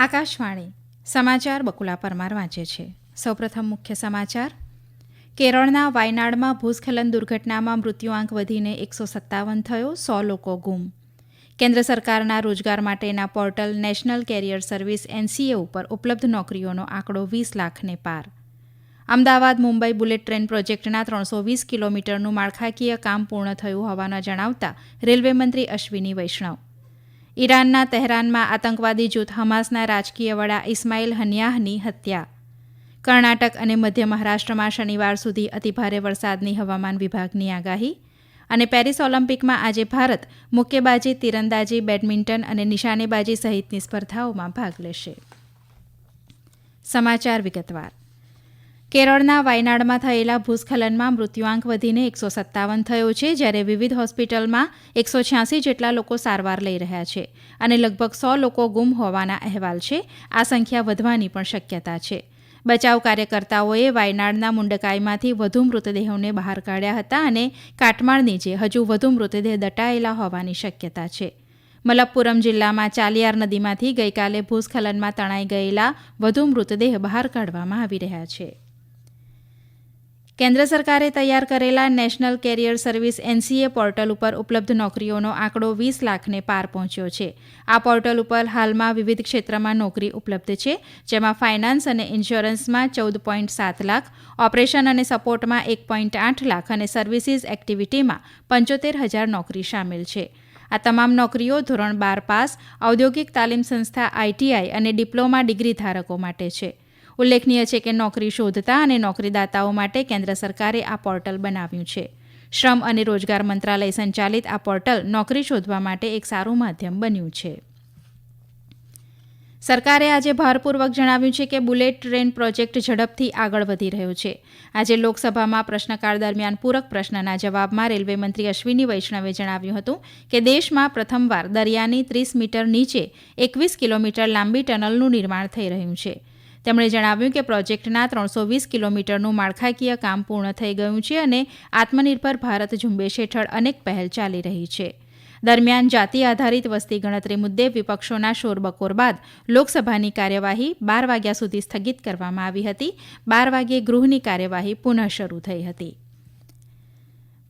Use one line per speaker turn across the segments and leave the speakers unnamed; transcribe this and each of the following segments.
આકાશવાણી સમાચાર બકુલા પરમાર વાંચે છે. સૌપ્રથમ મુખ્ય સમાચાર. કેરળના વાયનાડમાં ભૂસ્ખલન દુર્ઘટનામાં મૃત્યુઆંક વધીને એકસો સત્તાવન થયો, સો લોકો ગુમ. કેન્દ્ર સરકારના રોજગાર માટેના portal national career service NCA ઉપર ઉપલબ્ધ નોકરીઓનો આંકડો વીસ લાખને પાર. અમદાવાદ મુંબઈ બુલેટ ટ્રેન પ્રોજેક્ટના ત્રણસો વીસ કિલોમીટરનું માળખાકીય કામ પૂર્ણ થયું હોવાના જણાવતા રેલવે મંત્રી અશ્વિની વૈષ્ણવ ઈરાનના તહેરાનમાં આતંકવાદી જૂથ હમાસના રાજકીય વડા ઇસ્માઇલ હનિયાહની હત્યા. કર્ણાટક અને મધ્ય મહારાષ્ટ્રમાં શનિવાર સુધી અતિભારે વરસાદની હવામાન વિભાગની આગાહી અને પેરિસ ઓલિમ્પિકમાં આજે ભારત મુક્કેબાજી, તીરંદાજી, બેડમિન્ટન અને નિશાનેબાજી સહિતની સ્પર્ધાઓમાં ભાગ લેશે. સમાચાર વિગતવાર. કેરળના વાયનાડમાં થયેલા ભૂસ્ખલનમાં મૃત્યુઆંક વધીને એકસો સત્તાવન થયો છે, જ્યારે વિવિધ હોસ્પિટલમાં એકસો છ્યાસી જેટલા લોકો સારવાર લઈ રહ્યા છે અને લગભગ સો લોકો ગુમ હોવાના અહેવાલ છે. આ સંખ્યા વધવાની પણ શક્યતા છે. બચાવ કાર્યકર્તાઓએ વાયનાડના મુંડકાઈમાંથી વધુ મૃતદેહોને બહાર કાઢ્યા હતા અને કાટમાળ નીચે હજુ વધુ મૃતદેહ દટાયેલા હોવાની શક્યતા છે. મલપ્પુરમ જિલ્લામાં ચાલિયાર નદીમાંથી ગઈકાલે ભૂસ્ખલનમાં તણાઈ ગયેલા વધુ મૃતદેહ બહાર કાઢવામાં આવી રહ્યા છે. કેન્દ્ર સરકારે તૈયાર કરેલા national career service NCA portal ઉપર ઉપલબ્ધ નોકરીઓનો આંકડો વીસ લાખને પાર પહોંચ્યો છે. આ પોર્ટલ ઉપર હાલમાં વિવિધ ક્ષેત્રમાં નોકરી ઉપલબ્ધ છે, જેમાં ફાઇનાન્સ અને ઇન્સ્યોરન્સમાં ચૌદ પોઈન્ટ સાત લાખ, ઓપરેશન અને સપોર્ટમાં એક પોઈન્ટ આઠ લાખ અને સર્વિસીસ એક્ટિવિટીમાં પંચોતેર હજાર નોકરી સામેલ છે. આ તમામ નોકરીઓ ધોરણ બાર પાસ, ઔદ્યોગિક તાલીમ સંસ્થા આઈટીઆઈ અને ડિપ્લોમા ડિગ્રી ધારકો માટે છે. ઉલ્લેખનીય છે કે નોકરી શોધતા અને નોકરીદાતાઓ માટે કેન્દ્ર સરકારે આ પોર્ટલ બનાવ્યું છે. શ્રમ અને રોજગાર મંત્રાલય સંચાલિત આ પોર્ટલ નોકરી શોધવા માટે એક સારું માધ્યમ બન્યું છે. સરકારે આજે ભારપૂર્વક જણાવ્યું છે કે બુલેટ ટ્રેન પ્રોજેક્ટ ઝડપથી આગળ વધી રહ્યો છે. આજે લોકસભામાં પ્રશ્નકાળ દરમિયાન પૂરક પ્રશ્નના જવાબમાં રેલવે મંત્રી અશ્વિની વૈષ્ણવે જણાવ્યું હતું કે દેશમાં પ્રથમવાર દરિયાની ત્રીસ મીટર નીચે એકવીસ કિલોમીટર લાંબી ટનલનું નિર્માણ થઈ રહ્યું છે. તેમણે જણાવ્યું કે પ્રોજેક્ટના ત્રણસો વીસ કિલોમીટરનું માળખાકીય કામ પૂર્ણ થઈ ગયું છે અને આત્મનિર્ભર ભારત ઝુંબેશ હેઠળ અનેક પહેલ ચાલી રહી છે. દરમિયાન જાતિ આધારિત વસ્તી ગણતરી મુદ્દે વિપક્ષોના શોરબકોર બાદ લોકસભાની કાર્યવાહી બાર વાગ્યા સુધી સ્થગિત કરવામાં આવી હતી. બાર વાગ્યે ગૃહની કાર્યવાહી પુનઃ શરૂ થઈ હતી.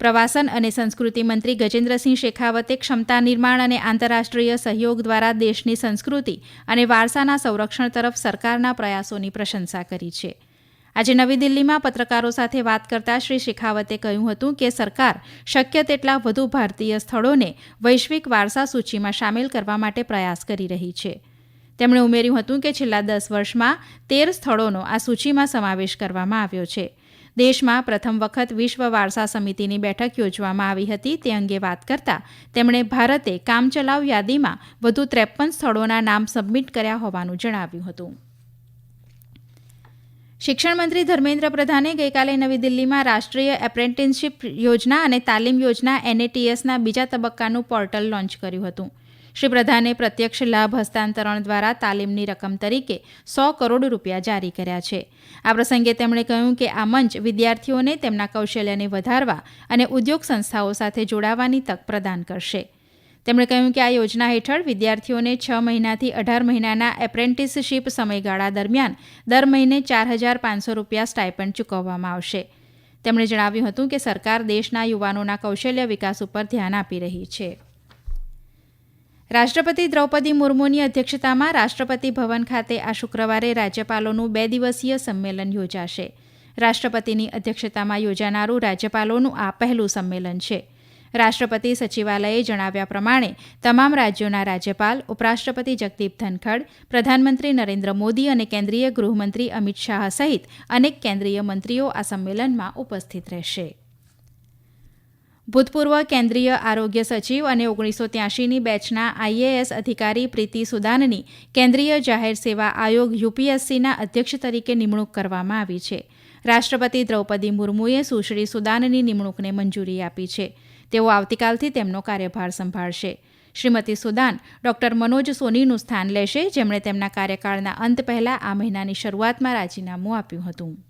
પ્રવાસન અને સંસ્કૃતિ મંત્રી ગજેન્દ્રસિંહ શેખાવતે ક્ષમતા નિર્માણ અને આંતરરાષ્ટ્રીય સહયોગ દ્વારા દેશની સંસ્કૃતિ અને વારસાના સંરક્ષણ તરફ સરકારના પ્રયાસોની પ્રશંસા કરી છે. આજે નવી દિલ્હીમાં પત્રકારો સાથે વાત કરતા શ્રી શેખાવતે કહ્યું હતું કે સરકાર શક્ય તેટલા વધુ ભારતીય સ્થળોને વૈશ્વિક વારસા સૂચિમાં સામેલ કરવા માટે પ્રયાસ કરી રહી છે. તેમણે ઉમેર્યું હતું કે છેલ્લા દસ વર્ષમાં તેર સ્થળોનો આ સૂચિમાં સમાવેશ કરવામાં આવ્યો છે. દેશમાં પ્રથમ વખત વિશ્વ વારસા સમિતિની બેઠક યોજવામાં આવી હતી. તે અંગે વાત કરતા તેમણે ભારતે કામચલાઉ યાદીમાં વધુ ત્રેપન સ્થળોના નામ સબમિટ કર્યા હોવાનું જણાવ્યું હતું. શિક્ષણ મંત્રી ધર્મેન્દ્ર પ્રધાને ગઈકાલે નવી દિલ્હીમાં રાષ્ટ્રીય એપ્રેન્ટિસશીપ યોજના અને તાલીમ યોજના એનએટીએસના બીજા તબક્કાનું પોર્ટલ લોન્ચ કર્યું હતું. શ્રી પ્રધાને પ્રત્યક્ષ લાભ હસ્તાંતરણ દ્વારા તાલીમની રકમ તરીકે સો કરોડ રૂપિયા જારી કર્યા છે. આ પ્રસંગે તેમણે કહ્યું કે આ મંચ વિદ્યાર્થીઓને તેમના કૌશલ્યને વધારવા અને ઉદ્યોગ સંસ્થાઓ સાથે જોડાવાની તક પ્રદાન કરશે. તેમણે કહ્યું કે આ યોજના હેઠળ વિદ્યાર્થીઓને છ મહિનાથી અઢાર મહિનાના એપ્રેન્ટિસશીપ સમયગાળા દરમિયાન દર મહિને ચાર હજાર પાંચસો રૂપિયા સ્ટાઇપન્ડ ચૂકવવામાં આવશે. તેમણે જણાવ્યું હતું કે સરકાર દેશના યુવાનોના કૌશલ્ય વિકાસ ઉપર ધ્યાન આપી રહી છે. રાષ્ટ્રપતિ દ્રૌપદી મુર્મુની અધ્યક્ષતામાં રાષ્ટ્રપતિ ભવન ખાતે આ શુક્રવારે રાજ્યપાલોનું બે દિવસીય સંમેલન યોજાશે. રાષ્ટ્રપતિની અધ્યક્ષતામાં યોજાનારું રાજ્યપાલોનું આ પહેલું સંમેલન છે. રાષ્ટ્રપતિ સચિવાલયે જણાવ્યા પ્રમાણે, તમામ રાજ્યોના રાજ્યપાલ, ઉપરાષ્ટ્રપતિ જગદીપ ધનખડ, પ્રધાનમંત્રી નરેન્દ્ર મોદી અને કેન્દ્રીય ગૃહમંત્રી અમિત શાહ સહિત અનેક કેન્દ્રીય મંત્રીઓ આ સંમેલનમાં ઉપસ્થિત રહેશે. ભૂતપૂર્વ કેન્દ્રીય આરોગ્ય સચિવ અને ઓગણીસો ત્યાંશીની બેચના આઈએએસ અધિકારી પ્રીતિ સુદાનની કેન્દ્રીય જાહેર સેવા આયોગ યુપીએસસીના અધ્યક્ષ તરીકે નિમણૂક કરવામાં આવી છે. રાષ્ટ્રપતિ દ્રૌપદી મુર્મુએ સુશ્રી સુદાનની નિમણૂકને મંજૂરી આપી છે. તેઓ આવતીકાલથી તેમનો કાર્યભાર સંભાળશે. શ્રીમતી સુદાન ડોક્ટર મનોજ સોનીનું સ્થાન લેશે, જેમણે તેમના કાર્યકાળના અંત પહેલા આ મહિનાની શરૂઆતમાં રાજીનામું આપ્યું હતું.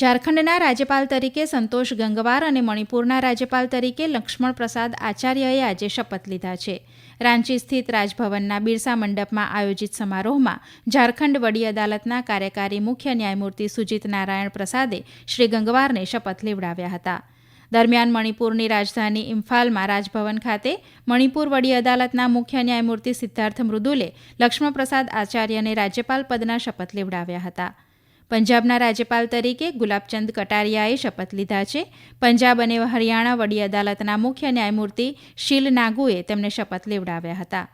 ઝારખંડના રાજ્યપાલ તરીકે સંતોષ ગંગવાર અને મણિપુરના રાજ્યપાલ તરીકે લક્ષ્મણ પ્રસાદ આચાર્યએ આજે શપથ લીધા છે. રાંચી સ્થિત રાજભવનના બિરસા મંડપમાં આયોજિત સમારોહમાં ઝારખંડ વડી અદાલતના કાર્યકારી મુખ્ય ન્યાયમૂર્તિ સુજીત નારાયણ પ્રસાદે શ્રી ગંગવારને શપથ લેવડાવ્યા હતા. દરમિયાન મણિપુરની રાજધાની ઇમ્ફાલમાં રાજભવન ખાતે મણિપુર વડી અદાલતના મુખ્ય ન્યાયમૂર્તિ સિદ્ધાર્થ મૃદુલે લક્ષ્મણ પ્રસાદ આચાર્યને રાજ્યપાલ પદના શપથ લેવડાવ્યા હતા. પંજાબના રાજ્યપાલ તરીકે ગુલાબચંદ કટારિયાએ શપથ લીધા છે. પંજાબ અને હરિયાણા વડી અદાલતના મુખ્ય ન્યાયમૂર્તિ શીલ નાગુએ તેમને શપથ લેવડાવ્યા હતા.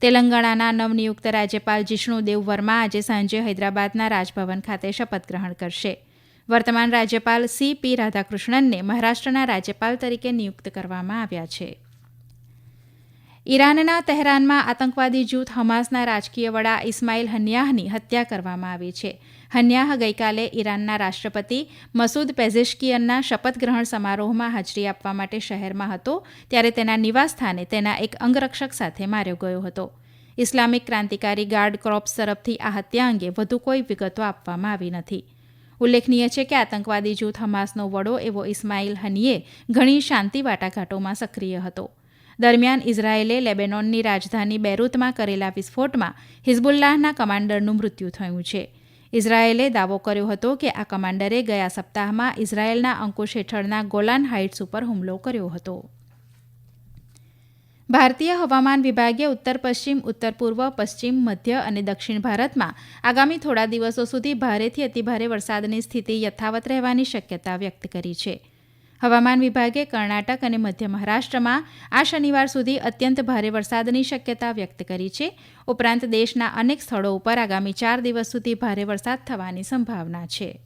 તેલંગાણાના નવનિયુક્ત રાજ્યપાલ જિષ્ણુ દેવ વર્મા આજે સાંજે હૈદરાબાદના રાજભવન ખાતે શપથ ગ્રહણ કરશે. વર્તમાન રાજ્યપાલ સી પી રાધાકૃષ્ણનને મહારાષ્ટ્રના રાજ્યપાલ તરીકે નિયુક્ત કરવામાં આવ્યા છે. ઈરાનના તહેરાનમાં આતંકવાદી જૂથ હમાસના રાજકીય વડા ઇસ્માઇલ હન્યાહની હત્યા કરવામાં આવી છે. હન્યાહ ગઈકાલે ઈરાનના રાષ્ટ્રપતિ મસૂદ પેઝેશ્કિયનના શપથગ્રહણ સમારોહમાં હાજરી આપવા માટે શહેરમાં હતો, ત્યારે તેના નિવાસસ્થાને તેના એક અંગરક્ષક સાથે માર્યો ગયો હતો. ઇસ્લામિક ક્રાંતિકારી ગાર્ડ ક્રોપ્સ તરફથી આ હત્યા અંગે વધુ કોઈ વિગતો આપવામાં આવી નથી. ઉલ્લેખનીય છે કે આતંકવાદી જૂથ હમાસનો વડો એવો ઇસ્માઇલ હનીએ ઘણી શાંતિ વાટાઘાટોમાં સક્રિય હતો. દરમિયાન ઇઝરાયેલે લેબેનોનની રાજધાની બેરૂતમાં કરેલા વિસ્ફોટમાં હિઝબુલ્લાહના કમાન્ડરનું મૃત્યુ થયું છે. ઇઝરાયેલે દાવો કર્યો હતો કે આ કમાન્ડરે ગયા સપ્તાહમાં ઇઝરાયેલના અંકુશ હેઠળના ગોલાન હાઇટ્સ ઉપર હુમલો કર્યો હતો. ભારતીય હવામાન વિભાગે ઉત્તર પશ્ચિમ, ઉત્તર પૂર્વ, પશ્ચિમ, મધ્ય અને દક્ષિણ ભારતમાં આગામી થોડા દિવસો સુધી ભારેથી અતિભારે વરસાદની સ્થિતિ યથાવત રહેવાની શક્યતા વ્યક્ત કરી છે. હવામાન વિભાગે કર્ણાટક અને મધ્ય મહારાષ્ટ્રમાં આ શનિવાર સુધી અત્યંત ભારે વરસાદની શક્યતા વ્યક્ત કરી છે. ઉપરાંત દેશના અનેક સ્થળો ઉપર આગામી ચાર દિવસ સુધી ભારે વરસાદ થવાની સંભાવના છે.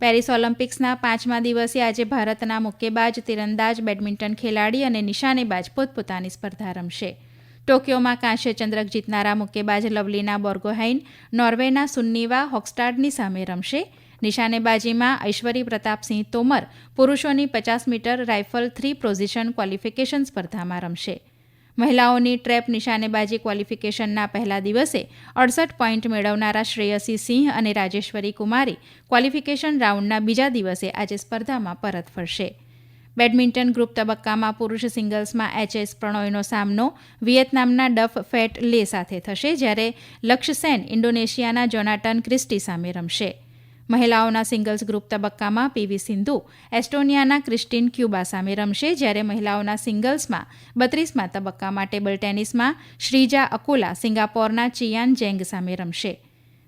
પેરિસ ઓલિમ્પિક્સના પાંચમા દિવસે આજે ભારતના મુક્કેબાજ, તીરંદાજ, બેડમિન્ટન ખેલાડી અને નિશાનેબાજ પોતપોતાની સ્પર્ધા રમશે. ટોક્યોમાં કાંસ્ય ચંદ્રક જીતનારા મુક્કેબાજ લવલીના બોર્ગોહાઇન, નોર્વેના સુન્નીવા હોકસ્ટાડની સામે રમશે. નિશાનેબાજીમાં ઐશ્વરી પ્રતાપસિંહ તોમર પુરુષોની પચાસ meter rifle three position qualification સ્પર્ધામાં રમશે. મહિલાઓની ટ્રેપ નિશાનેબાજી ક્વોલિફિકેશનના પહેલા દિવસે અડસઠ પોઈન્ટ મેળવનારા શ્રેયસી સિંહ અને રાજેશ્વરી કુમારી ક્વોલિફિકેશન રાઉન્ડના બીજા દિવસે આજે સ્પર્ધામાં પરત ફરશે. બેડમિન્ટન ગ્રુપ તબક્કામાં પુરુષ સિંગલ્સમાં એચએસ પ્રણોયનો સામનો વિયેતનામના ડફ ફેટ લે સાથે થશે, જ્યારે લક્ષ સેન ઇન્ડોનેશિયાના જોનાટન ક્રિસ્ટી સામે રમશે. મહિલાઓના સિંગલ્સ ગ્રુપ તબક્કામાં પીવી સિંધુ, એસ્ટોનિયાના ક્રિસ્ટીન ક્યુબા સામે રમશે જ્યારે મહિલાઓના સિંગલ્સમાં બત્રીસમાં તબક્કામાં ટેબલ ટેનિસમાં શ્રીજા અકોલા, સિંગાપોરના ચિયાન જેંગ સામે રમશે.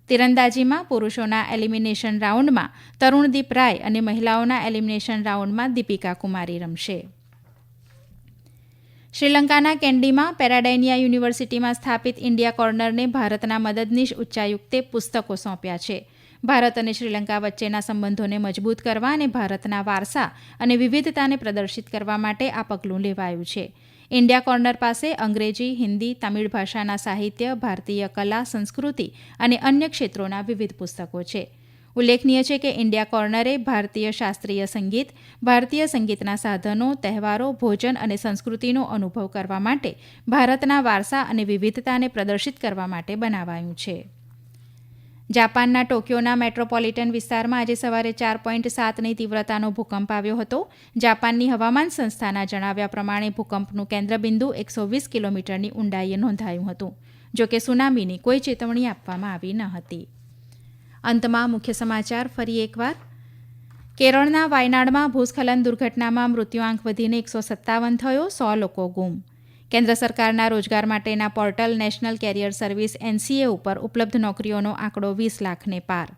તીરંદાજીમાં પુરુષોના એલિમિનેશન રાઉન્ડમાં તરુણદીપ રાય અને મહિલાઓના એલિમિનેશન રાઉન્ડમાં દીપિકા કુમારી રમશે. શ્રીલંકાના કેન્ડીમાં પેરાડાઇનિયા યુનિવર્સિટીમાં સ્થાપિત ઇન્ડિયા કોર્નરને ભારતના મદદનીશ ઉચ્ચાયુક્તે પુસ્તકો સોંપ્યા છે. ભારત અને શ્રીલંકા વચ્ચેના સંબંધોને મજબૂત કરવા અને ભારતના વારસા અને વિવિધતાને પ્રદર્શિત કરવા માટે આ પગલું લેવાયું છે. ઇન્ડિયા કોર્નર પાસે અંગ્રેજી, હિન્દી, તમિળ ભાષાના સાહિત્ય, ભારતીય કલા, સંસ્કૃતિ અને અન્ય ક્ષેત્રોના વિવિધ પુસ્તકો છે. ઉલ્લેખનીય છે કે ઇન્ડિયા કોર્નરે ભારતીય શાસ્ત્રીય સંગીત, ભારતીય સંગીતના સાધનો, તહેવારો, ભોજન અને સંસ્કૃતિનો અનુભવ કરવા માટે ભારતના વારસા અને વિવિધતાને પ્રદર્શિત કરવા માટે બનાવાયું છે. જાપાનના ટોક્યોના મેટ્રોપોલિટન વિસ્તારમાં આજે સવારે ચાર પોઈન્ટ સાતની તીવ્રતાનો ભૂકંપ આવ્યો હતો. જાપાનની હવામાન સંસ્થાના જણાવ્યા પ્રમાણે ભૂકંપનું કેન્દ્રબિંદુ એકસો વીસ કિલોમીટરની ઊંડાઈએ નોંધાયું હતું. જોકે સુનામીની કોઈ ચેતવણી આપવામાં આવી ન હતી. અંતમાં મુખ્ય સમાચાર ફરી એકવાર. કેરળના વાયનાડમાં ભૂસ્ખલન દુર્ઘટનામાં મૃત્યુઆંક વધીને એકસો સત્તાવન થયો, સો લોકો ગુમ. કેન્દ્ર સરકારના રોજગાર માટેના portal national career service NCA ઉપર ઉપલબ્ધ નોકરીઓનો આંકડો વીસ લાખને પાર.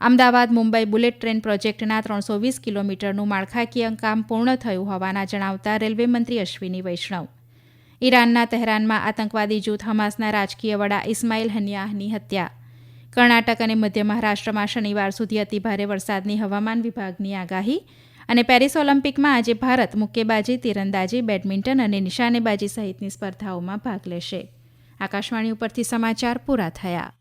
અમદાવાદ મુંબઈ બુલેટ ટ્રેન પ્રોજેક્ટના ત્રણસો વીસ કિલોમીટરનું માળખાકીય કામ પૂર્ણ થયું હોવાના જણાવતા રેલવે મંત્રી અશ્વિની વૈષ્ણવ. ઈરાનના તહેરાનમાં આતંકવાદી જૂથ હમાસના રાજકીય વડા ઇસ્માઇલ હનિયાહની હત્યા. કર્ણાટક અને મધ્ય મહારાષ્ટ્રમાં શનિવાર સુધી અતિભારે વરસાદની હવામાન વિભાગની આગાહી અને પેરિસ ઓલિમ્પિકમાં આજે ભારત મુક્કેબાજી, તીરંદાજી, બેડમિન્ટન અને નિશાનેબાજી સહિતની સ્પર્ધાઓમાં ભાગ લેશે. આકાશવાણી ઉપરથી સમાચાર પૂરા થયા.